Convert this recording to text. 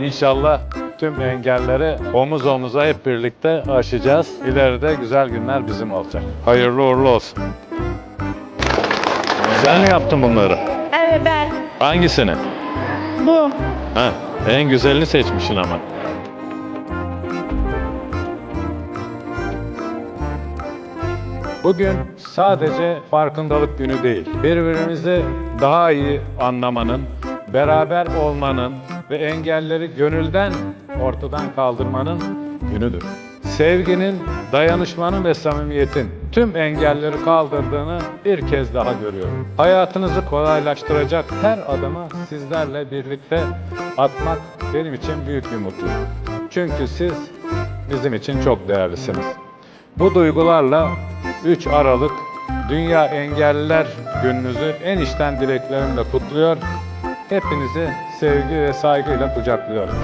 İnşallah tüm engelleri omuz omuza hep birlikte aşacağız. İleride güzel günler bizim olacak. Hayırlı uğurlu olsun. Sen mi yaptın bunları? Evet ben. Hangisini? Bu. Ha, en güzelini seçmişsin ama. Bugün sadece farkındalık günü değil, birbirimizi daha iyi anlamanın, beraber olmanın ve engelleri gönülden ortadan kaldırmanın günüdür. Sevginin, dayanışmanın ve samimiyetin tüm engelleri kaldırdığını bir kez daha görüyorum. Hayatınızı kolaylaştıracak her adımı sizlerle birlikte atmak benim için büyük bir mutluluk. Çünkü siz bizim için çok değerlisiniz. Bu duygularla 3 Aralık Dünya Engelliler Gününüzü en içten dileklerimle kutluyor. Hepinizi sevgi ve saygıyla kucaklıyorum.